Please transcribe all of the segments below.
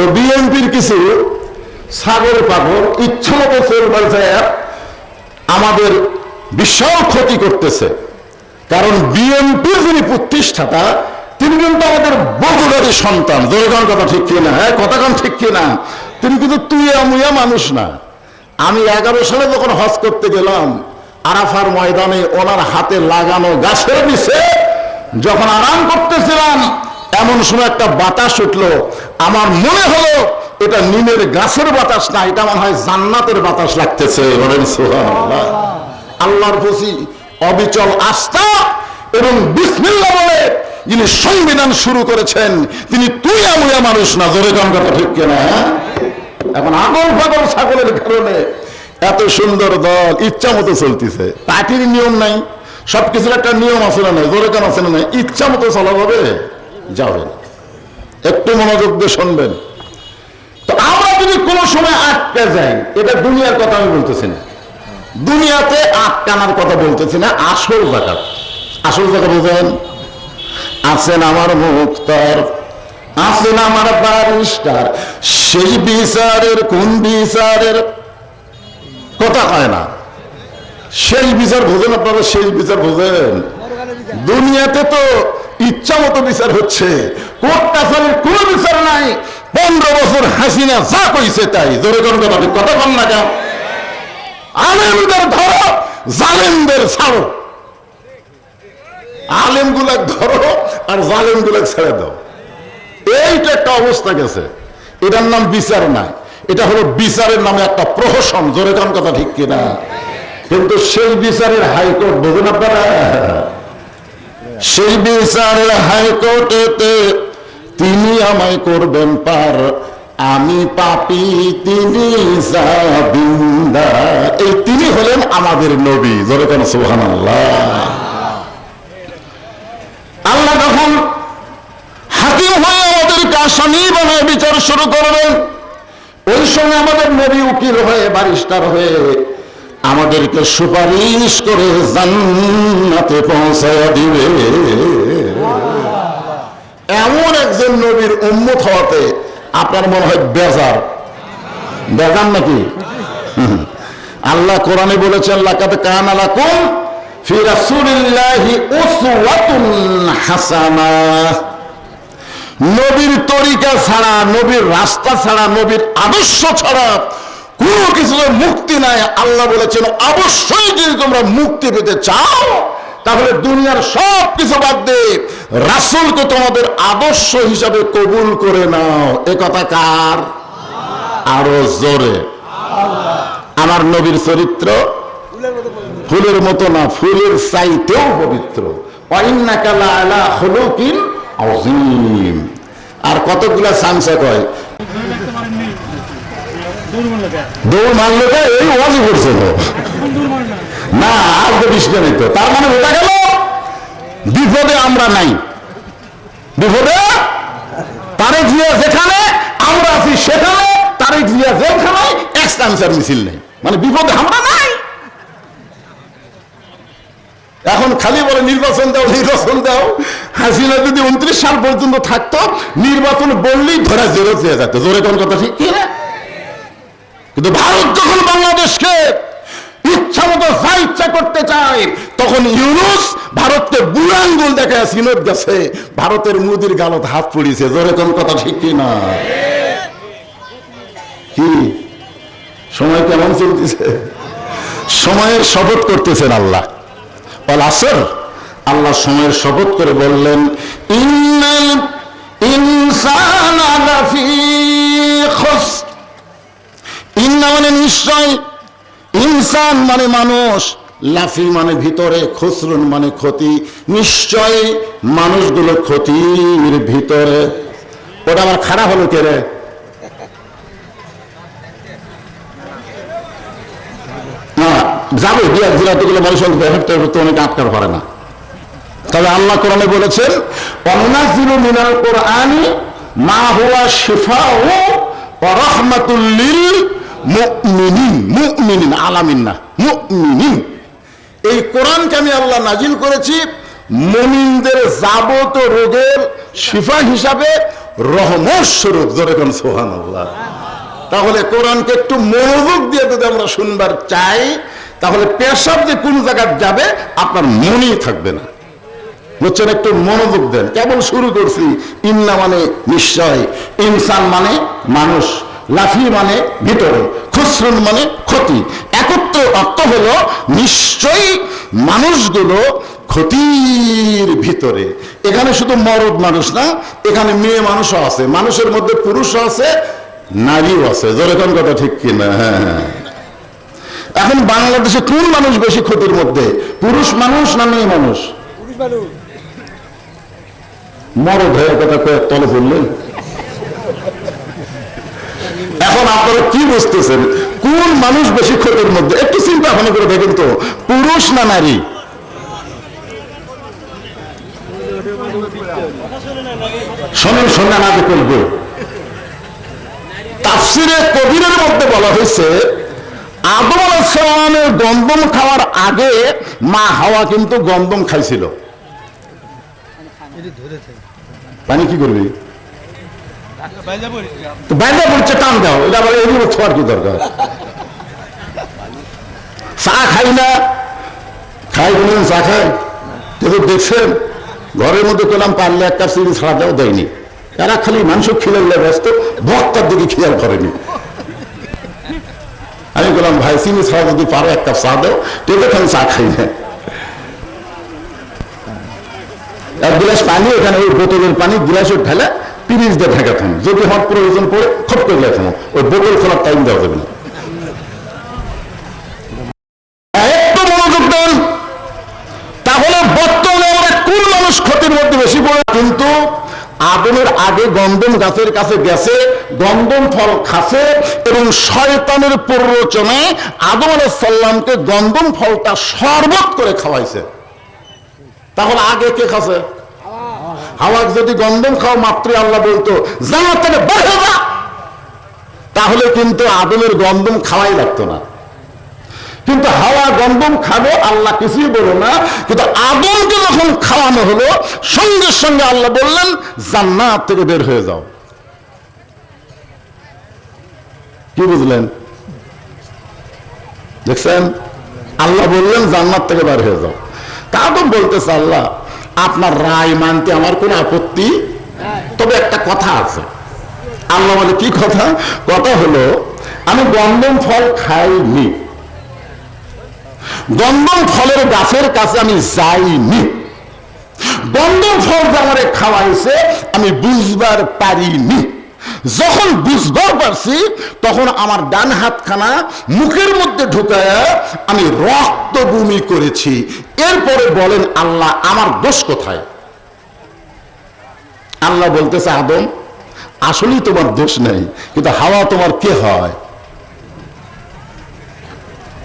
তো বিএনপির কিছু সাগর পাগল ইচ্ছা মতো চলবে আমাদের বিশাল ক্ষতি করতেছে। কারণ বিএনপির যিনি প্রতিষ্ঠাতা, তিনি কিন্তু আমাদের বহুদারি সন্তান। জোরগান কথা ঠিক কিনা? হ্যাঁ কথা কান ঠিক কিনা? তিনি কিন্তু তুইয়া মুইয়া মানুষ না। আমি এগারো সালে যখন হজ করতে গেলাম, আরাফার ময়দানে ওনার হাতে লাগানো গাছের নিচে যখন আরাম করতেছিলাম, এমন সময় একটা বাতাস উঠল। আমার মনে হলো এটা নিমের গাছের বাতাস না, এটা মনে হয় জান্নাতের বাতাস লাগতেছে। আল্লাহর প্রতি অবিচল আস্থা এবং বিসমিল্লাহ বলে যিনি সংবিধান শুরু করেছেন, তিনি তুই আমুয়া মানুষ না, জোরে কথা ঠিক কিনা হ্যাঁ? এখন আগল পাগল ছাগলের কারণে এত সুন্দর দল, ইচ্ছা মতো চলতেছে। পার্টির নিয়ম নাই, সবকিছুর একটা নিয়ম আছে না নাই, জোরে গান আছে না নাই, ইচ্ছা মতো চলা যাবে? যাবে একটু মনোযোগ দিয়ে শুনবেন। তো আমরা যদি কোনো সময় আটকে যাই, এটা দুনিয়ার কথা আমি বলতেছি না। দুনিয়াতে আটকানার কথা বলতেছি না, আসল জায়গা। আসল জায়গা বুঝেন? আছেন আমার মুক্তার আছেন আমার বারিস্টার সেই বিচারের কোন বিচারের কথা হয় না। সেই বিচার বোঝেন আপনারা, সেই বিচার বোঝেন। দুনিয়াতে তো ইচ্ছা মতো বিচার হচ্ছে। কোনো বিচার নাই। পনেরো বছর হাসিনা যা কইছে তাই। জোরে কথা আলেম গুলাক এইটা একটা অবস্থা গেছে। এটার নাম বিচার নাই। এটা হলো বিচারের নামে একটা প্রহসন। জোরে কথা ঠিক কিনা? কিন্তু সেই বিচারের হাইকোর্ট বোঝেন আপনারা? সেই বিচারের হাইকোর্টেতে তিনি আমায় করবেন পার। আমি পাপি, তিনি এই তিনি হলেন আমাদের নবী। ধরে কেন? সুহান আল্লাহ আল্লাহ হাকিম হয়ে বানায় বিচার শুরু করবেন, ওই সময় আমাদের নবী উকিল হয়ে বারিস্টার হয়ে আমাদেরকে সুপারিশ করে জান্নাতে পৌঁছায় দিবে। এমন একজন নবীর উম্মত হওয়াতে আপনার মনে হয় বেজার। বেজার নাকি? আল্লাহ কোরআনে বলেছেন লাকাত কান আলাকুম ফি রাসূলিল্লাহি উসওয়াতুন হাসানা। নবীর তরিকা ছাড়া, নবীর রাস্তা ছাড়া, নবীর আদর্শ ছাড়া কোনো কিছু মুক্তি নাই। আল্লাহ বলেছেন, অবশ্যই যদি তোমরা মুক্তি পেতে চাও, তাহলে দুনিয়ার সব কিছু বাদ দিয়ে রাসুলকে তোমাদের আদর্শ হিসাবে কবুল করে নাও। এ কথা কার? আরও জোরে। আমার নবীর চরিত্র ফুলের মতো না, ফুলের চাইতেও পবিত্র। আর কতগুলা সাংসা কয় দৌড় মারলে এই ওয়াজি করছে তো। না, আর তো নেই তো। তার মানে বোঝা গেল বিপদে আমরা নাই। বিপদে? তারেক জিয়া যেখানে, আমরা আছি সেখানে, তারেক জিয়া যেখানে এক্সটানসার মিছিল নেই। মানে বিপদে আমরা নাই। এখন খালি বলে নির্বাচন দাও নির্বাচন দাও। হাসিনা যদি উনত্রিশ সাল পর্যন্ত থাকতো, নির্বাচন বললেই ধরা জেরো চেয়ে জোরে কোন কথা ঠিক কিন্তু ভারত যখন বাংলাদেশকে ইচ্ছা মতো যা ইচ্ছা করতে চায়, তখন ইউনুস ভারতকে বুড়ো আঙ্গুল দেখে সিনত গেছে। ভারতের মুদির গালত হাত পড়িয়েছে। জোরে কোন কথা ঠিক না? কি? সময় কেমন চলতেছে? সময়ের শপথ করতেছেন আল্লাহ। বল, আসর? আল্লাহ সময়ের শপথ করে বললেন, ইন্নাল ইনসান লাফি খুসর ইন্না মানে নিশ্চয় ইনসান মানে মানুষ, লাফি মানে ভিতরে, খুসরুন মানে ক্ষতি, নিশ্চয় মানুষগুলো ক্ষতির ভিতরে। ওটা আমার খারাপ হলো কে রে? যাবে গেলে মানুষের অনেক আটকার পারে না। তবে আল্লাহ কোরআনে বলেছেন অন্নাজিলু মিনাল কোরআনি মা হুয়া শিফাউ ওয়া রাহমাতুল লিল মুমিনিন মুমিনিন, আলামিন না, মুমিনিন। এই কোরআনকে আমি আল্লাহ নাজিল করেছি মুমিনদের যাবত রোগের শিফা হিসাবে রহমত স্বরূপ, জোরে কোন সোহান তাহলে কোরআনকে একটু মনোযোগ দিয়ে যদি আমরা শুনবার চাই, তাহলে পেশাব যে কোন জায়গায় যাবে, আপনার মনেই থাকবে না। বুঝছেন, একটু মনোযোগ দেন। কেবল শুরু করছি, ইন্না মানে নিশ্চয়, ইনসান মানে মানুষ। লাফি মানে ভিতরে খুসরুন মানে ক্ষতি। একত্র অর্থ হলো নিশ্চয়ই মানুষগুলো ক্ষতির ভিতরে। এখানে শুধু মরদ মানুষ না এখানে মেয়ে মানুষও আছে মানুষের মধ্যে পুরুষও আছে নারীও আছে। যেরকম কথা ঠিক কিনা হ্যাঁ হ্যাঁ। এখন বাংলাদেশে কোন মানুষ বেশি ক্ষতির মধ্যে? পুরুষ মানুষ না মেয়ে মানুষ? মরদ হয়ে কথা কয়েক তলে বললেন এখন আপনারা কি বুঝতেছেন? কোন মানুষ বেশি ক্ষতির মধ্যে? একটু চিন্তা ভাবনা করে দেখেন তো। পুরুষ না নারী? শোনেন শোনে না যে করবে তাফসিরে কবিরের মধ্যে বলা হয়েছে আদম আলাইসালামের গন্দম খাওয়ার আগে মা হাওয়া কিন্তু গন্দম খাইছিল। পানি কি করবি? পড়ছে টান দাও, এটা আবার এগুলো ছোয়ার কি দরকার? চা খাই না, খাই বলেন চা খাই। কিন্তু দেখছেন, ঘরের মধ্যে পেলাম পারলে একটা চিনি ছাড়া দেওয়া দেয়নি। এরা খালি মাংস খিলে ব্যস্ত, ভক্তার দিকে খেয়াল করেনি। আমি বললাম, ভাই, চিনি ছাড়া যদি পারো, এক কাপ চা দাও টেকে আমি চা খাই না। এক গ্লাস পানি, এখানে ওই বোতলের পানি, গ্লাসে ঢেলে পিরিচ দিয়ে ঢেকে থাম। যদি হট প্রয়োজন পড়ে খপ করে লেখাম ওই বোতল খোলার টাইম দেওয়া যাবে না। মানুষ মধ্যে বেশি কিন্তু আদমের আগে গন্ধম গাছের কাছে গেছে, গন্ধম ফল খাসে এবং শয়তানের প্ররোচনায় আদম আলাহ সাল্লামকে গন্ধম ফলটা শরবত করে খাওয়াইছে। তাহলে আগে কে খাসে হাওয়া যদি গন্ধম খাওয়া মাত্রই আল্লাহ বলতো যা তাহলে কিন্তু আদমের গন্ধম খাওয়াই লাগতো না। কিন্তু হাওয়া গন্ধম খাবে আল্লাহ কিছুই বলো না, কিন্তু আদমকে যখন খাওয়ানো হলো, সঙ্গে সঙ্গে আল্লাহ বললেন, জান্নাত থেকে বের হয়ে যাও। কি বুঝলেন? দেখছেন? আল্লাহ বললেন, জান্নাত থেকে বের হয়ে যাও। তা আদম বলতেছে, আল্লাহ আপনার রায় মানতে আমার কোনো আপত্তি? তবে একটা কথা আছে। আল্লাহ বলে, কি কথা? কথা হলো, আমি গন্ধম ফল খাইনি। গন্ধম ফলের গাছের কাছে আমি যাইনি। গন্ধম ফল যে আমার খাওয়াইছে, আমি বুঝবার পারিনি। যখন বুঝবার পারছি, তখন আমার ডান হাতখানা মুখের মধ্যে ঢুকায় আমি রক্ত বমি করেছি। এরপরে বলেন, আল্লাহ, আমার দোষ কোথায়? আল্লাহ বলতেছে, আদম, আসলেই তোমার দোষ নেই, কিন্তু হাওয়া তোমার কে হয়?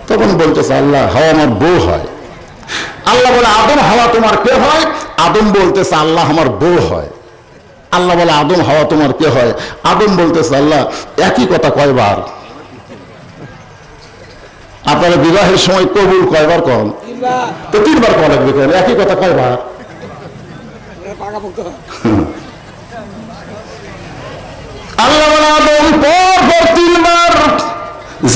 তখন বলতেছে, আল্লাহ, হাওয়া আমার বউ হয়। আল্লাহ বলে, আদম, হাওয়া তোমার কে হয়? আদম বলতেছে, আল্লাহ আমার বউ হয়। আল্লাহ বলে, আদম, হাওয়া তোমার কে হয়? আদম বলতেছে, আল্লাহ, একই কথা কয়বার? আপনারা বিবাহের সময় কবুল কয়বার কন তো তিনবার কেন? একই কথা কয়বার? আল্লাহ বলে, আদম পর তিনবার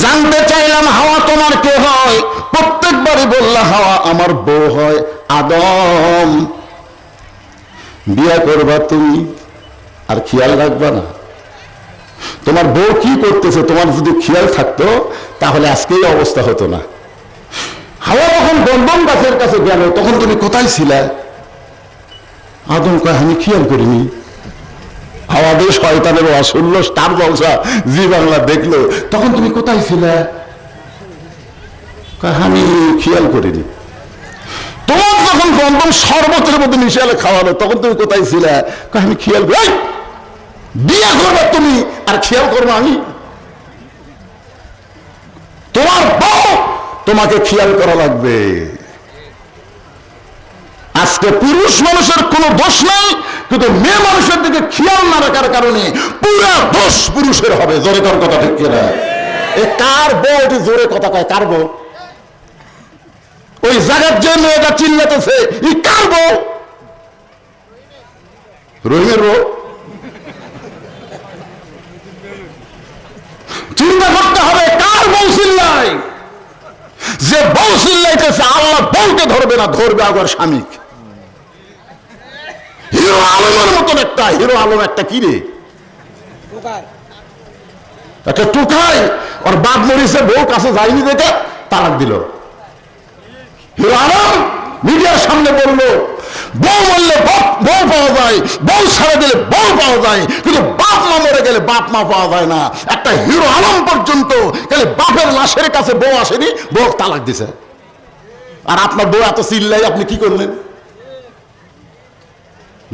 জানতে চাইলাম হাওয়া তোমার কে হয়? প্রত্যেকবারই বললা হাওয়া আমার বউ হয়। আদম, বিয়া করবা তুমি? আর খেয়াল রাখবা না। তোমার বউ কি করতেছে, তোমার যদি খেয়াল থাকতো, তাহলে আজকেই অবস্থা হতো না। হাওয়া যখন বন্ধন গাছের কাছে গেল, তখন তুমি কোথায় ছিলে? আদম কয়, আমি খেয়াল করিনি। আমাদের শয়তানের অসুল্য স্টার জলসা জি বাংলা দেখল, তখন তুমি কোথায় ছিলে? আমি খেয়াল করিনি। তোমার যখন গন্ধম শরবতের মধ্যে মিশালে খাওয়ালো, তখন তুমি কোথায় ছিলে? আমি খেয়াল করি বিয়ে করবে তুমি, আর খেয়াল করব আমি। তোমার তোমাকে খেয়াল করা লাগবে। আজকে পুরুষ মানুষের কোনো দোষ নাই, কিন্তু মেয়ে মানুষের দিকে খেয়াল না রাখার কারণে পুরা দোষ পুরুষের হবে। জোরে কর কথা ঠিক কিনা? এ কার বউ এটি জোরে কথা কয়? কার বউ? ওই জায়গার যে মেয়েটা চিল্লাতেছে, ই কার বউ? রহিমের বউ? চিন্তা করতে হবে কার বউ চিল্লাই যে বউ চিল্লাইতেছে আল্লাহ বউকে ধরবে না ধরবে আবার স্বামীকে। হিরো আলমের মতন একটা হিরো আলম একটা কিরে একটা টুকাই ওর বাপ মরিছে বউ কাছে যায়নি দেখে তালাক দিল। হিরো আলম মিডিয়ার সামনে বলল বউ বললে বাপ, বউ পাওয়া যায়। বউ ছেড়ে দিলে বউ পাওয়া যায়। কিন্তু বাপ মা মরে গেলে বাপ মা পাওয়া যায় না। একটা হিরো আলম পর্যন্ত গেলে বাপের লাশের কাছে বউ আসেনি, বউ তালাক দিছে। আর আপনার বউ এত চিল্লাই, আপনি কি করলেন?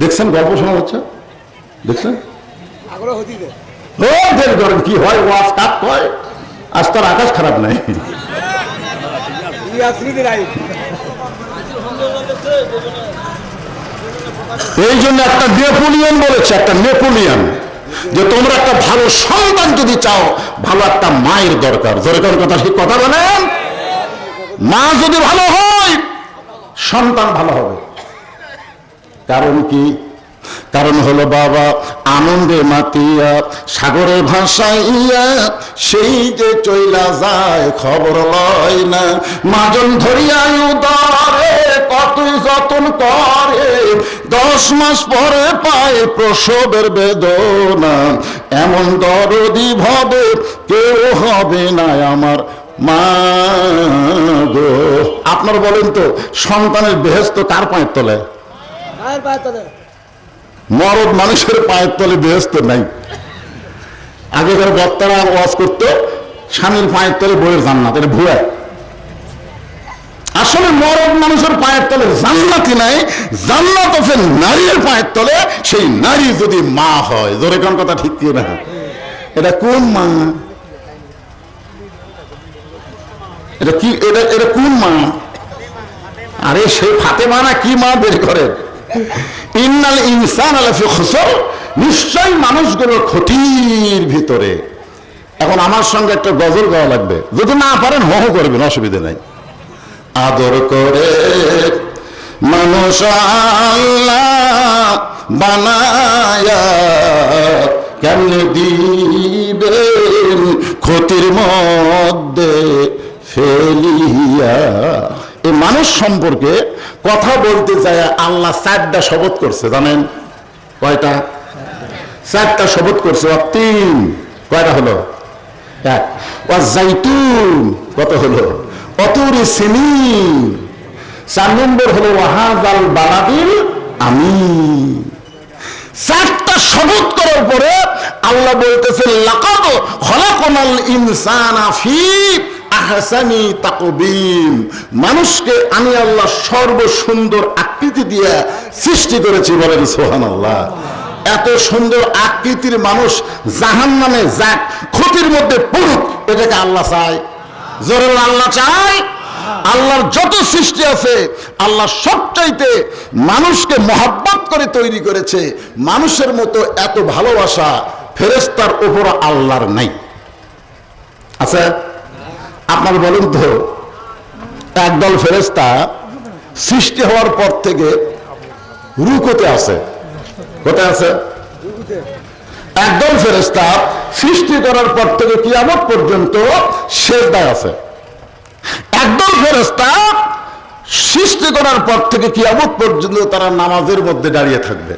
দেখছেন গল্প শোনা হচ্ছে দেখছেন? কি হয় আজ তার আকাশ খারাপ নাই। এই জন্য একটা নেপোলিয়ন বলেছে, একটা নেপোলিয়ন, যে তোমরা একটা ভালো সন্তান যদি চাও, ভালো একটা মায়ের দরকার। দরকার কথা ঠিক কথা বলেন? মা যদি ভালো হয়, সন্তান ভালো হবে। কারণ কি? কারণ হলো বাবা, আনন্দে মাতিয়া, সাগরে ভাসাইয়া, সেই যে চইলা যায়, খবর লয় না। মাজন ধরিয়া দশ মাস পরে পায় প্রসবের বেদনা। এমন দরদি ভবে কেউ হবে না আমার মা গো। আপনার বলেন তো সন্তানের বেহেস্ত কার পায়ের তলে? মরদ মানুষের পায়ের তলে বেহেস্ত নাই। আগেকার বক্তারা ওয়াজ করতো স্বামীর পায়ের তলে বইয়ের জান্নাত এটা ভুয়া। আসলে মরদ মানুষের পায়ের তলে জান্নাতি নাই, জান্নাত আছে নারীর পায়ের তলে, সেই নারী যদি মা হয়। জোরে কোন কথা ঠিক কি না এটা কোন মা? এটা কি, এটা এটা কোন মা? আরে সে ফাতেমা না কি মা বের করেন ইন্নাল ইনসান আলাফি খুসর নিশ্চয় মানুষগুলো ক্ষতির ভিতরে। এখন আমার সঙ্গে একটা গজল গাওয়া লাগবে। যদি না পারেন হহ করবেন, অসুবিধা নাই। আদর করে মানুষ আল্লাহ বানায়া কেমনে দিবেন ক্ষতির মধ্যে ফেলিয়া? এই মানুষ সম্পর্কে কথা বলতে চায় আল্লাহ চারটা শপথ করছে, জানেন? কয়টা? চারটা শপথ করছে তিন। কয়টা হলো? এক। জাইতুন। কত হলো? অতুরি সিনি চার নম্বর হলো বালাদিল আমি চারটা করার পরে আল্লাহ বলতেছেন, লাকাদ খলাকনাল আহসানি তাকবীম। মানুষকে আমি আল্লাহ সর্ব সুন্দর আকৃতি দিয়ে সৃষ্টি করেছি বলেন সুবহানাল্লাহ। এত সুন্দর আকৃতির মানুষ জাহান নামে যাক, ক্ষতির মধ্যে পড়ুক, এটাকে আল্লাহ চায় জোরে আল্লাহ চায় আল্লাহর যত সৃষ্টি আছে, আল্লাহ সবচাইতে মানুষকে মহাব্বত করে তৈরি করেছে। মানুষের মতো এত ভালোবাসা ফেরেস্তার উপর আল্লাহর নাই। আচ্ছা আপনার বলুন তো, একদল ফেরেস্তা সৃষ্টি হওয়ার পর থেকে রুকোতে আছে। কোথায় আছে? একদল ফেরেস্তা সৃষ্টি করার পর থেকে কিয়ামত পর্যন্ত শেষদায় আছে। একদল ফেরেস্তা সৃষ্টি করার পর থেকে কিয়ামত পর্যন্ত তারা নামাজের মধ্যে দাঁড়িয়ে থাকবে।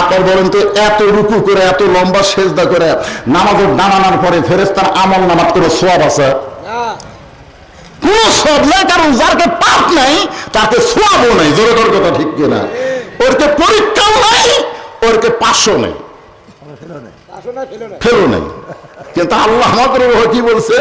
আপনার বলেন তো এত রুকু করে এত লম্বা সেজদা করে নামাজের দাঁড়ানোর পরে ফেরেস্তার আমল নামাজ করে সোয়াব আছে? কোন সব নাই কারণ যারকে পাপ নাই তাকে সোয়াবও নাই। জোরে তোর কথা ঠিক কিনা? ওরকে পরীক্ষাও নাই ওরকে নেই। ফেলো নেই। কিন্তু আল্লাহ মাত্র কি বলছে?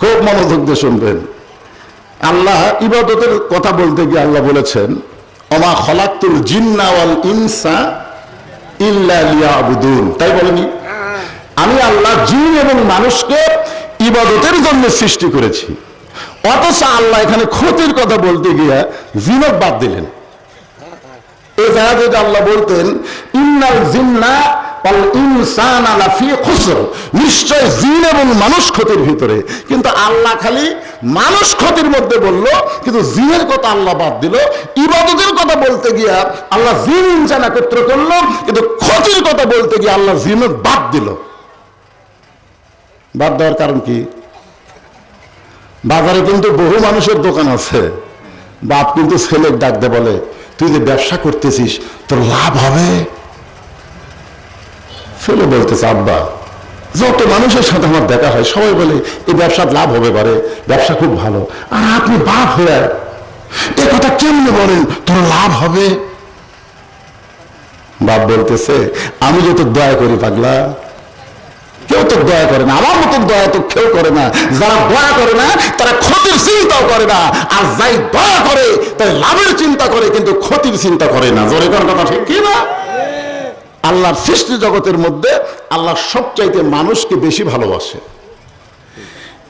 খুব মনোযোগ দিয়ে শুনবেন। আল্লাহ ইবাদতের কথা বলতে গিয়ে আল্লাহ বলেছেন অমা খলাক্তুল জিন্না ওয়াল ইনসা তাই বলেনি আমি আল্লাহ জিন এবং মানুষকে ইবাদতের জন্য সৃষ্টি করেছি। অথচ আল্লাহ এখানে ক্ষতির কথা বলতে গিয়ে জিনত বাদ দিলেন। এ জায়গা যদি আল্লাহ বলতেন ইন্নাল জিন্না নিশ্চয় জিন এবং মানুষ ক্ষতির ভিতরে। কিন্তু আল্লাহ খালি মানুষ ক্ষতির মধ্যে বলল, কিন্তু জিনের কথা আল্লাহ বাদ দিল, ইবাদতের কথা বলতে গিয়া আল্লাহ জিন ইনসান একত্র করল, কিন্তু ক্ষতির কথা বলতে গিয়ে আল্লাহ জিন বাদ দিল। বাদ দেওয়ার কারণ কি? বাজারে কিন্তু বহু মানুষের দোকান আছে। বাপ কিন্তু ছেলের ডাক দে বলে, তুই যে ব্যবসা করতেছিস, তোর লাভ হবে? ছেলে বলতেছে, আব্বা, যত মানুষের সাথে আমার দেখা হয়, সবাই বলে এই ব্যবসার লাভ হবে পারে, ব্যবসা খুব ভালো। আর আপনি বাপ হয়ে এ কথা কেমনে বলেন? তোর লাভ হবে। বাপ বলতেছে, আমি যত দয়া করি পাগলা, কেউ তো দয়া করে না, আমার মতন দয়া তো কেউ করে না। যারা দয়া করে না, তারা ক্ষতির চিন্তাও করে না। আর যাই দয়া করে তাই লাভের চিন্তা করে, কিন্তু ক্ষতির চিন্তা করে না। জোরে করার কথা ঠিক কি না আল্লাহর সৃষ্টি জগতের মধ্যে আল্লাহ সবচাইতে মানুষকে বেশি ভালোবাসে।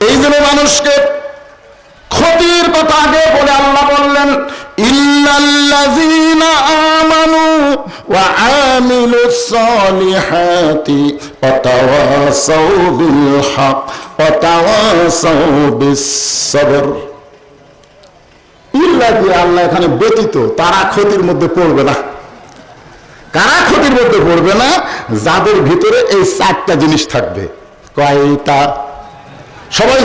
এই জন্য মানুষকে ক্ষতির কথা আগে বলে আল্লাহ বললেন আল্লাহ এখানে ব্যতীত, তারা ক্ষতির মধ্যে পড়বে না। কারা ক্ষতির মধ্যে পড়বে না? যাদের ভিতরে এই চারটা জিনিস থাকবে। কয়টা? সবাই